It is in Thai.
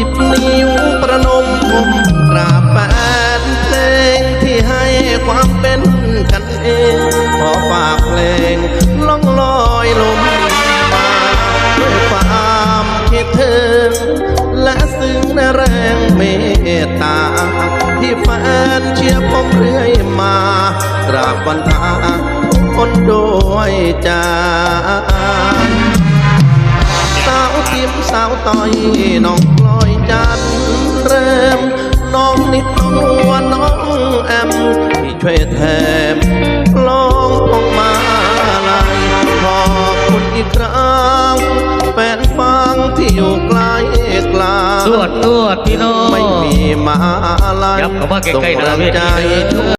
ิบนิ้วประนมผมกราบแฟนเพลงที่ให้ความเป็นกันเอง ขอฝากเพลงล่องลอยลมมาด้วยความคิดถึงและซึ้งในแรงเมตตา ที่แฟนเชียร์ผมเรื่อยมากราบวันทาทุกคนด้วยใจสาวทิมสาวต่อยน้อง จันเริ่มน้องนิดน้องวัวน้องแอมที่ช่วยแถมลองพงมาลายขอบคุณอีกครั้งแฟนฟังที่อยู่ไกลไกลตรวจตรวจพี่น้องไม่มีมาลายยับเข้ามาใกล้ๆส่งหน้าแรงเวทีใจเลยช่วย